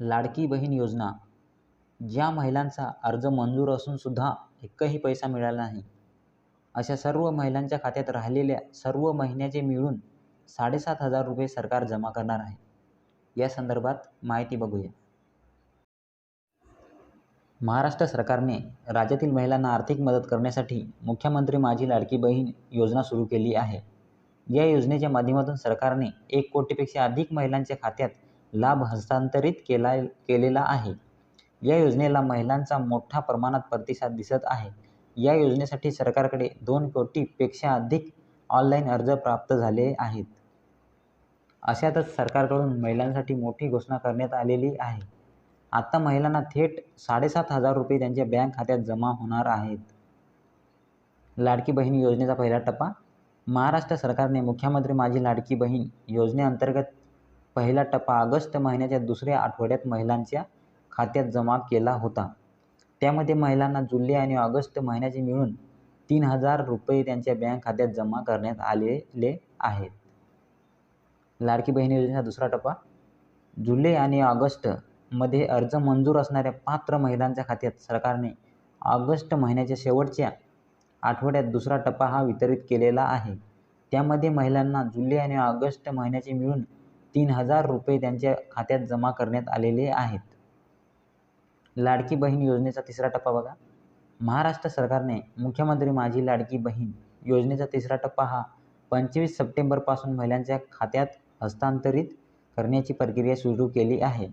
लाडकी बहीण योजना. ज्या महिलांचा अर्ज मंजूर असूनसुद्धा एकही पैसा मिळाला नाही. अशा सर्व महिलांच्या खात्यात राहिलेल्या सर्व महिन्याचे मिळून साडेसात हजार रुपये सरकार जमा करणार आहे. या संदर्भात माहिती बघूया. महाराष्ट्र सरकारने राज्यातील महिलांना आर्थिक मदत करण्यासाठी मुख्यमंत्री माझी लाडकी बहीण योजना सुरू केली आहे. या योजनेच्या माध्यमातून सरकारने एक कोटीपेक्षा अधिक महिलांच्या खात्यात लाभ हस्तांतरित केला केलेला आहे. या योजनेला महिलांचा मोठ्या प्रमाणात प्रतिसाद दिसत आहे. या योजनेसाठी सरकारकडे दोन कोटीपेक्षा अधिक ऑनलाईन अर्ज प्राप्त झाले आहेत. अशातच सरकारकडून महिलांसाठी मोठी घोषणा करण्यात आलेली आहे. आता महिलांना थेट साडेसात हजार रुपये त्यांच्या बँक खात्यात जमा होणार आहेत. लाडकी बहीण योजनेचा पहिला टप्पा. महाराष्ट्र सरकारने मुख्यमंत्री माझी लाडकी बहीण योजनेअंतर्गत पहिला टप्पा ऑगस्ट महिन्याच्या दुसऱ्या आठवड्यात महिलांच्या खात्यात जमा केला होता. त्यामध्ये महिलांना जुलै आणि ऑगस्ट महिन्याचे मिळून तीन हजार रुपये त्यांच्या बँक खात्यात जमा करण्यात आलेले आहेत. लाडकी बहीण योजनेचा दुसरा टप्पा जुलै आणि ऑगस्टमध्ये अर्ज मंजूर असणाऱ्या पात्र महिलांच्या खात्यात सरकारने ऑगस्ट महिन्याच्या शेवटच्या आठवड्यात दुसरा टप्पा हा वितरित केलेला आहे. त्यामध्ये महिलांना जुलै आणि ऑगस्ट महिन्याचे मिळून तीन हजार रुपये त्यांच्या खात्यात जमा करण्यात आलेले आहेत. लाडकी बहीण योजनेचा तिसरा टप्पा बघा. महाराष्ट्र सरकारने मुख्यमंत्री माझी लाडकी बहीण योजनेचा तिसरा टप्पा हा पंचवीस सप्टेंबरपासून महिलांच्या खात्यात हस्तांतरित करण्याची प्रक्रिया सुरू केली आहे.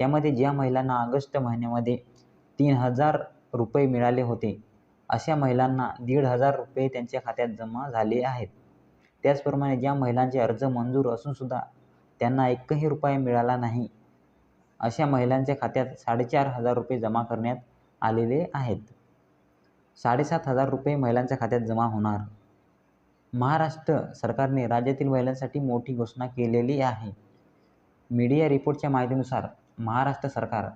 त्यामध्ये ज्या महिलांना ऑगस्ट महिन्यामध्ये तीन हजार रुपये मिळाले होते अशा महिलांना दीड हजार रुपये त्यांच्या खात्यात जमा झाले आहेत. त्याचप्रमाणे ज्या महिलांचे अर्ज मंजूर असूनसुद्धा त्यांना एकही रुपया मिळाला नाही. अशा महिलांच्या खात्यात साडेचार हजार रुपये जमा करण्यात आलेले आहेत. साडेसात हजार रुपये महिलांच्या खात्यात जमा होणार. महाराष्ट्र सरकारने राज्यातील महिलांसाठी मोठी घोषणा केलेली आहे. मीडिया रिपोर्टच्या माहितीनुसार महाराष्ट्र सरकार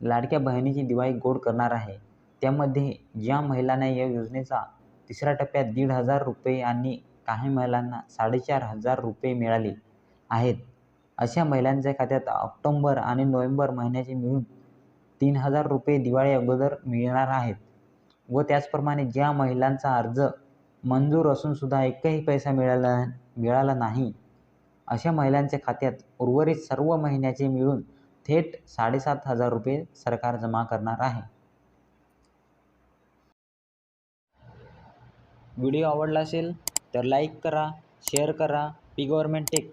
लाडक्या बहिणीची दिवाळी गोड करणार आहे. त्यामध्ये ज्या महिलांना या योजनेचा तिसऱ्या टप्प्यात दीड हजार रुपये आणि काही महिलांना साडेचार हजार रुपये मिळाले आहेत अशा महिलांच्या खात्यात ऑक्टोंबर आणि नोव्हेंबर महिन्याचे मिळून तीन हजार रुपये दिवाळी अगोदर मिळणार आहेत. व त्याचप्रमाणे ज्या महिलांचा अर्ज मंजूर असूनसुद्धा एकही पैसा मिळाला मिळाला नाही अशा महिलांच्या खात्यात उर्वरित सर्व महिन्याचे मिळून थेट साडेसात हजार रुपये सरकार जमा करणार आहे. व्हिडिओ आवडला असेल तर लाईक करा शेअर करा. P government tech.